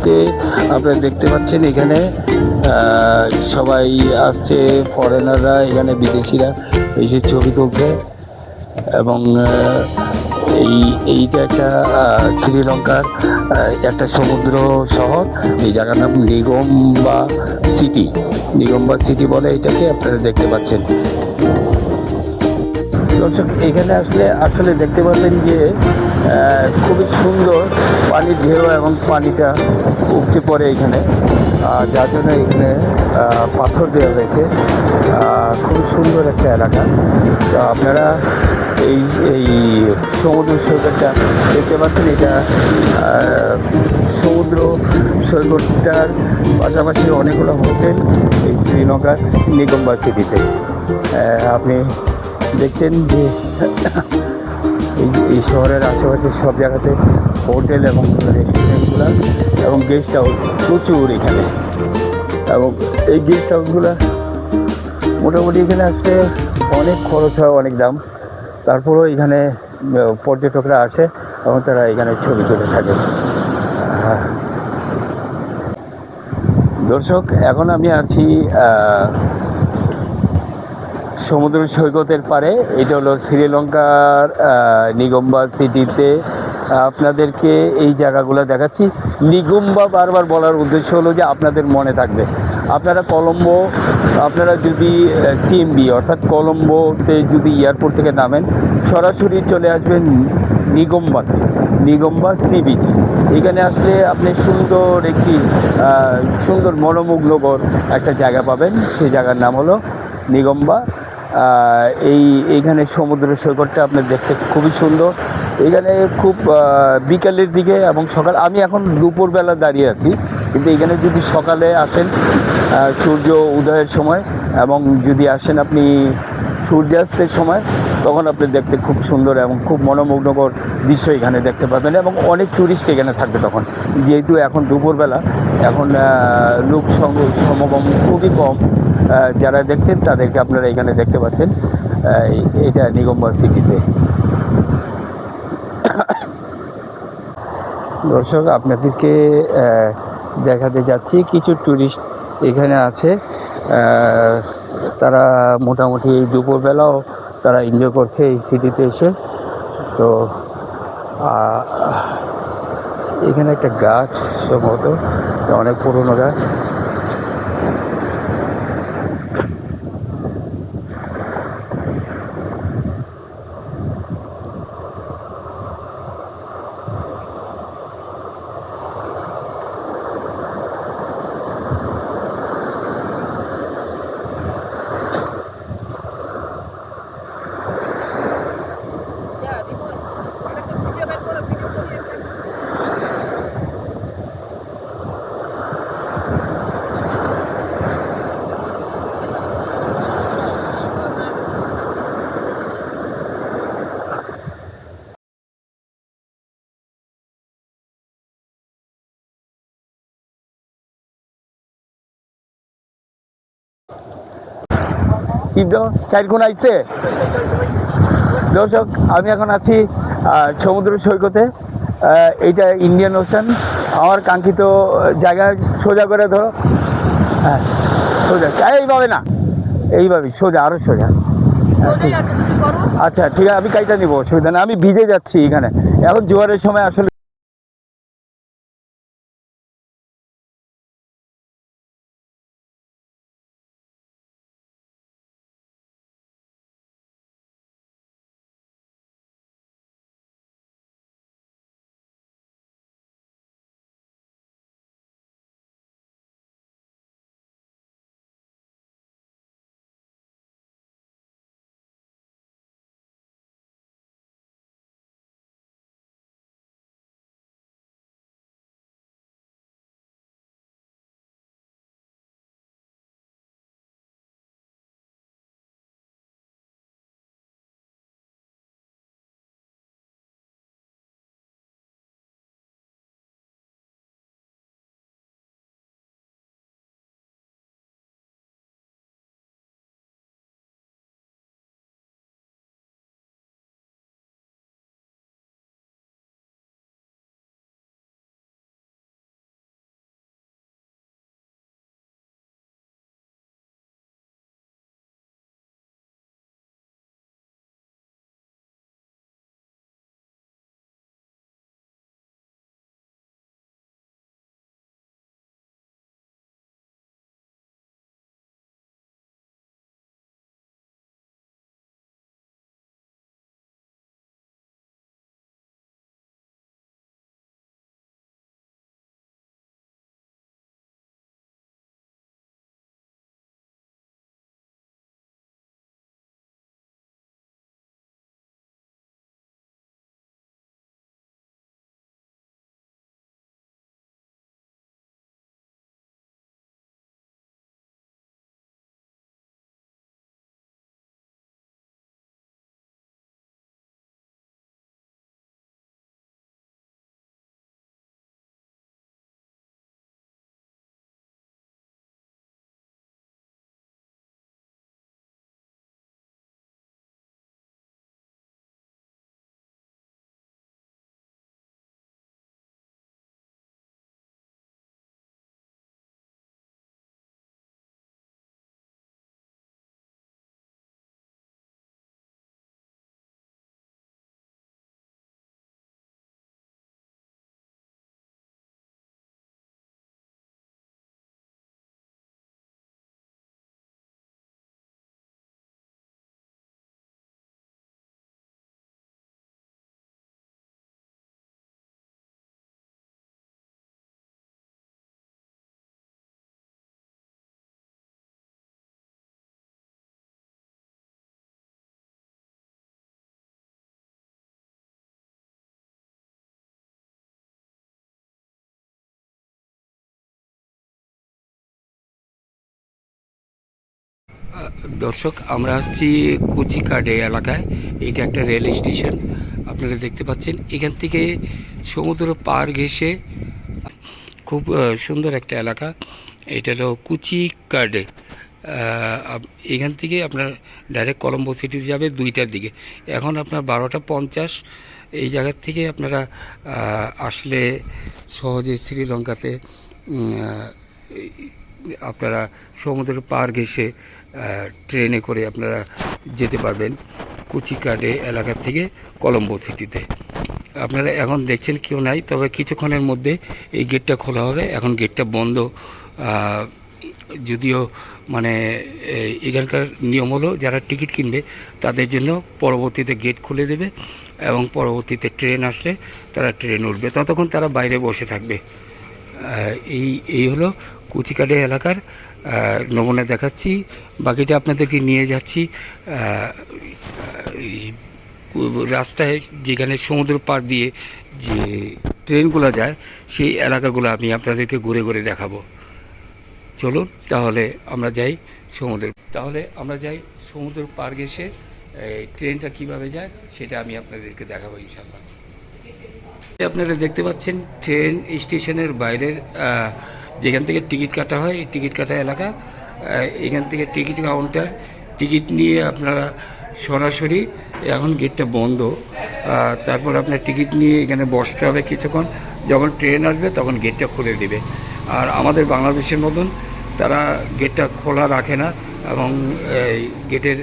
সিটিতে আপনারা দেখতে পাচ্ছেন এখানে সবাই আসছে ফরেনাররা এখানে বিদেশিরা এসে ছবি তুলছে এবং এই, এইটা একটা শ্রীলঙ্কার একটা সমুদ্র শহর। এই জায়গার নাম নিগম্বা সিটি। নিগম্বা সিটি বলে এটাকে আপনারা দেখতে পাচ্ছেন। দর্শক, এখানে আসলে আসলে দেখতে পাচ্ছেন যে খুবই সুন্দর পানির ঢেউ এবং পানিটা উপচে পড়ে এখানে। যার জন্য এখানে পাথর দেওয়া হয়েছে। খুবই সুন্দর একটা এলাকা। তো আপনারা এই এই সমুদ্র সৈকতটা দেখতে পাচ্ছেন। এটা সমুদ্র সৈকতটার পাশাপাশি অনেকগুলো হোটেল এই শ্রীলঙ্কার নিগম্বা সিটিতে আপনি দেখছেন যে এই শহরের আশেপাশে সব জায়গাতে হোটেল এবং রেস্টুরেন্টগুলো এবং গেস্ট হাউস প্রচুর এখানে। এবং এই গেস্ট হাউসগুলো মোটামুটি এখানে আসতে অনেক খরচ হয়, অনেক দাম। তারপরেও এখানে পর্যটকরা আসে এবং তারা এখানে ছবি তুলে থাকে। দর্শক, এখন আমি আছি সমুদ্র সৈকতের পারে, এটা হলো শ্রীলঙ্কার নিগম্বা সিটিতে আপনাদেরকে এই জায়গাগুলো দেখাচ্ছি। নিগম্বা বারবার বলার উদ্দেশ্য হলো যে আপনাদের মনে থাকবে। আপনারা কলম্বো, আপনারা যদি সিএমবি অর্থাৎ কলম্বোতে যদি এয়ারপোর্ট থেকে নামেন, সরাসরি চলে আসবেন নিগম্বাতে, নিগম্বা সি বিচ। এখানে আসলে আপনি সুন্দর একটি সুন্দর মনোমুগ্ধকর একটা জায়গা পাবেন। সেই জায়গার নাম হলো নিগম্বা এই এইখানে সমুদ্র সৈকতটা আপনার দেখতে খুবই সুন্দর। এখানে খুব বিকালের দিকে এবং সকাল, আমি এখন দুপুরবেলা দাঁড়িয়ে আছি, কিন্তু এখানে যদি সকালে আসেন সূর্য উদয়ের সময় এবং যদি আসেন আপনি সূর্যাস্তের সময় তখন আপনি দেখতে খুব সুন্দর এবং খুব মনোমুগ্ধকর দৃশ্য এখানে দেখতে পাবেন এবং অনেক ট্যুরিস্ট এখানে থাকবে তখন। যেহেতু এখন দুপুরবেলা, এখন লোক সম- সমাগম খুবই কম। যারা দেখছেন তাদেরকে আপনারা এখানে দেখতে পাচ্ছেন। এটা নিগম্বা সিটিতে। দর্শক, আপনাদেরকে দেখাতে যাচ্ছি। কিছু ট্যুরিস্ট এখানে আছে। তারা মোটামুটি এই দুপুরবেলাও তারা এনজয় করছে এই সিটিতে এসে। তো এখানে একটা গাছ সম্ভবত, অনেক পুরনো গাছ। চার কোন আইছে। দর্শক, আমি এখন আছি সমুদ্র সৈকতে। এইটা ইন্ডিয়ান ওশান। আমার কাঙ্ক্ষিত জায়গা সোজা করে ধরো। হ্যাঁ সোজা। এইভাবে না। এইভাবে, সোজা, আরও সোজা। হ্যাঁ। আচ্ছা ঠিক আছে, আমি কাইটা নিবো, অসুবিধা নেই। আমি ভিজে যাচ্ছি এখানে। এখন জোয়ারের সময় আসলে দর্শক, আমরা আসছি কুচিকাডে এলাকায়। এটা একটা রেল স্টেশন। আপনারা দেখতে পাচ্ছেন, এখান থেকে সমুদ্র পার ঘেসে খুব সুন্দর একটা এলাকা। এটা হলো কুচিকাডে। এখান থেকে আপনার ডাইরেক্ট কলম্বো সিটি যাবে দুইটার দিকে। এখন আপনার বারোটা পঞ্চাশ। এই জায়গার থেকে আপনারা আসলে সহজে শ্রীলঙ্কাতে আপনারা সমুদ্র পার ঘেসে ট্রেনে করে আপনারা যেতে পারবেন কুচিকাডে এলাকা থেকে কলম্বো সিটিতে। আপনারা এখন দেখছেন কেউ নাই, তবে কিছুক্ষণের মধ্যে এই গেটটা খোলা হবে। এখন গেটটা বন্ধ। যদিও মানে এখানকার নিয়ম হলো যারা টিকিট কিনবে তাদের জন্য পরবর্তীতে গেট খুলে দেবে এবং পরবর্তীতে ট্রেন আসলে তারা ট্রেন উঠবে। ততক্ষণ তারা বাইরে বসে থাকবে। এই এই হলো কুচিকাডে এলাকার নমুনা দেখাচ্ছি। বাকিটা আপনাদেরকে নিয়ে যাচ্ছি। রাস্তায় যেখানে সমুদ্র পার দিয়ে যে ট্রেনগুলো যায়, সেই এলাকাগুলো আমি আপনাদেরকে ঘুরে ঘুরে দেখাবো। চলুন, তাহলে আমরা যাই সমুদ্র তাহলে আমরা যাই সমুদ্র পার এই ট্রেনটা কীভাবে যায়, সেটা আমি আপনাদেরকে দেখাবো ইনশাল্লাহ আপনারা দেখতে পাচ্ছেন, ট্রেন স্টেশনের বাইরের যেখান থেকে টিকিট কাটা হয় এই টিকিট কাটা এলাকা এখান থেকে টিকিট কাউন্টার টিকিট নিয়ে আপনারা সরাসরি এখন গেটটা বন্ধ। তারপর আপনার টিকিট নিয়ে এখানে বসতে হবে কিছুক্ষণ। যখন ট্রেন আসবে তখন গেটটা খুলে দেবে। আর আমাদের বাংলাদেশের মতন তারা গেটটা খোলা রাখে না এবং এই গেটের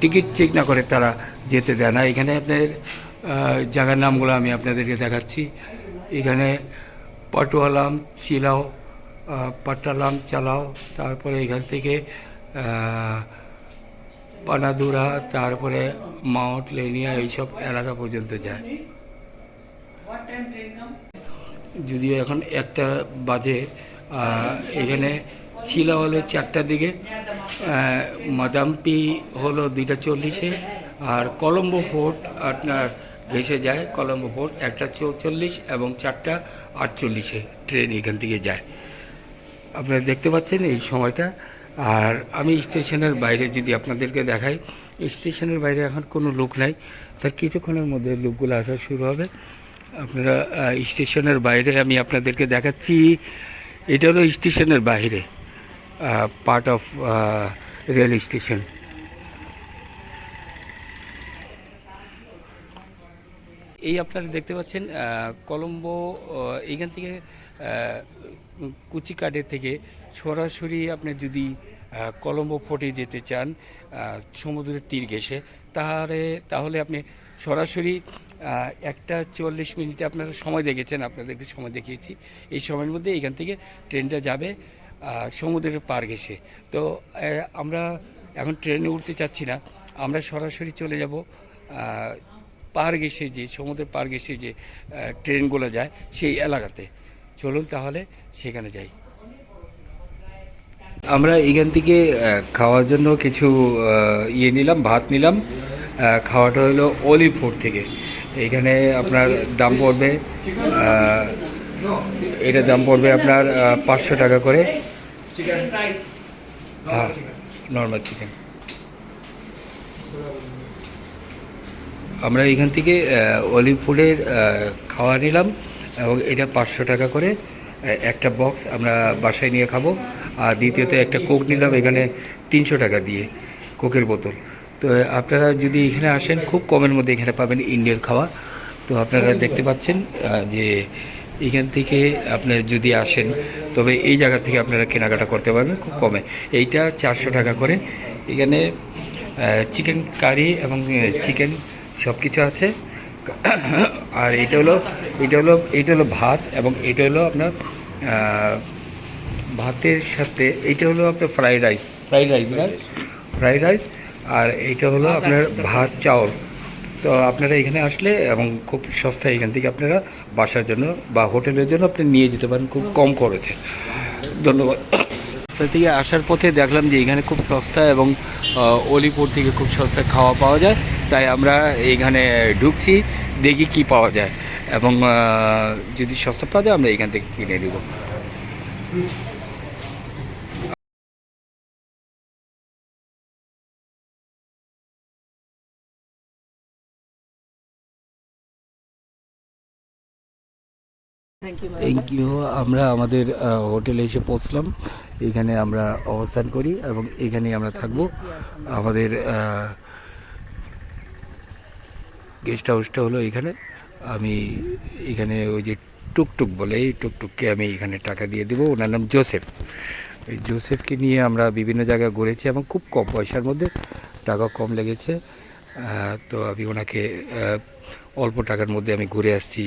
টিকিট চেক না করে তারা যেতে দেয় না। এখানে আপনার আহ, জায়গার নামগুলো আমি আপনাদেরকে দেখাচ্ছি। এখানে পটুয়ালাম, চিলাও পাটালাম, চালাও, তারপরে এখান থেকে পানাদুরা, তারপরে মাউন্ট লেনিয়া, এইসব এলাকা পর্যন্ত যায়। যদিও এখন একটা বাজে এখানে চিলা হলো চারটার দিকে মাদাম্পি হলো দুইটা চল্লিশে, আর কলম্বো ফোর্ট আপনার ভেসে যায়, কলম্বো ফোর্ট একটা চৌচল্লিশ এবং চারটা আটচল্লিশে ট্রেন এখান থেকে যায়। আপনারা দেখতে পাচ্ছেন এই সময়টা। আর আমি স্টেশনের বাইরে যদি আপনাদেরকে দেখাই, স্টেশনের বাইরে এখন কোনো লোক নাই। তার কিছুক্ষণের মধ্যে লোকগুলো আসা শুরু হবে। আপনারা স্টেশনের বাইরে আমি আপনাদেরকে দেখাচ্ছি। এটা হলো স্টেশনের বাইরে পার্ট অফ রেল স্টেশন এই আপনারা দেখতে পাচ্ছেন কলম্বো এইখান থেকে আহ, কুচিকাডে থেকে সরাসরি আপনি যদি কলম্বো ফোর্টে যেতে চান সমুদ্রের তীর ঘেসে তাহলে তাহলে আপনি সরাসরি একটা চল্লিশ মিনিটে আপনারা সময় দেখেছেন আপনাদেরকে সময় দেখিয়েছি। এই সময়ের মধ্যে এখান থেকে ট্রেনটা যাবে সমুদ্রের পার ঘেসে তো আমরা এখন ট্রেনে উঠতে চাচ্ছি না আমরা সরাসরি চলে যাব পার ঘেসে যে, সমুদ্রের পার ঘেসে যে ট্রেনগুলো যায় সেই এলাকাতে। চলুন তাহলে সেখানে যাই। আমরা এখান থেকে খাওয়ার জন্য কিছু ইয়ে নিলাম, ভাত নিলাম। খাওয়াটা হলো অলিভ ফুড থেকে। এখানে আপনার দাম পড়বে এটার দাম পড়বে আপনার পাঁচশো টাকা করে। হ্যাঁ নর্মাল চিকেন আমরা এখান থেকে অলিভ ফুডের খাওয়া নিলাম এবং এটা পাঁচশো টাকা করে একটা বক্স আমরা বাসায় নিয়ে খাব। আর দ্বিতীয়ত একটা কোক নিলাম এখানে তিনশো টাকা দিয়ে কোকের বোতল। তো আপনারা যদি এখানে আসেন, খুব কমের মধ্যে এখানে পাবেন ইন্ডিয়ান খাওয়া। তো আপনারা দেখতে পাচ্ছেন যে এখান থেকে আপনার যদি আসেন, তবে এই জায়গা থেকে আপনারা কেনাকাটা করতে পারবেন, খুব কমে। এইটা চারশো টাকা করে। এখানে চিকেন কারি এবং চিকেন সব কিছু আছে। আর এটা হলো এটা হলো এটা হলো ভাত এবং এটা হলো আপনার ভাতের সাথে, এটা হলো আপনার fried rice fried rice fried rice আর এইটা হলো আপনার ভাত, চাউল। তো আপনারা এখানে আসলে এবং খুব সস্তায় এখান থেকে আপনারা বাসার জন্য বা হোটেলের জন্য আপনি নিয়ে যেতে পারেন, খুব কম খরচে। ধন্যবাদ। রাস্তা থেকে আসার পথে দেখলাম যে এখানে খুব সস্তা এবং অলিপুর থেকে খুব সস্তা খাওয়া পাওয়া যায়। তাই আমরা এইখানে ঢুকছি দেখি কি পাওয়া যায়। এবং যদি সস্তা পাওয়া যায় আমরা এইখান থেকে কিনে নেব। থ্যাংক ইউ আমরা আমাদের হোটেলে এসে পৌঁছলাম। এখানে আমরা অবস্থান করি এবং এখানেই আমরা থাকব। আমাদের গেস্ট হাউসটা হলো এখানে। আমি এখানে ওই যে টুকটুক বলে, এই টুকটুককে আমি এখানে টাকা দিয়ে দেবো। ওনার নাম জোসেফ। ওই জোসেফকে নিয়ে আমরা বিভিন্ন জায়গায় ঘুরেছি এবং খুব কম পয়সার মধ্যে টাকা কম লেগেছে। তো আমি ওনাকে অল্প টাকার মধ্যে আমি ঘুরে আসছি।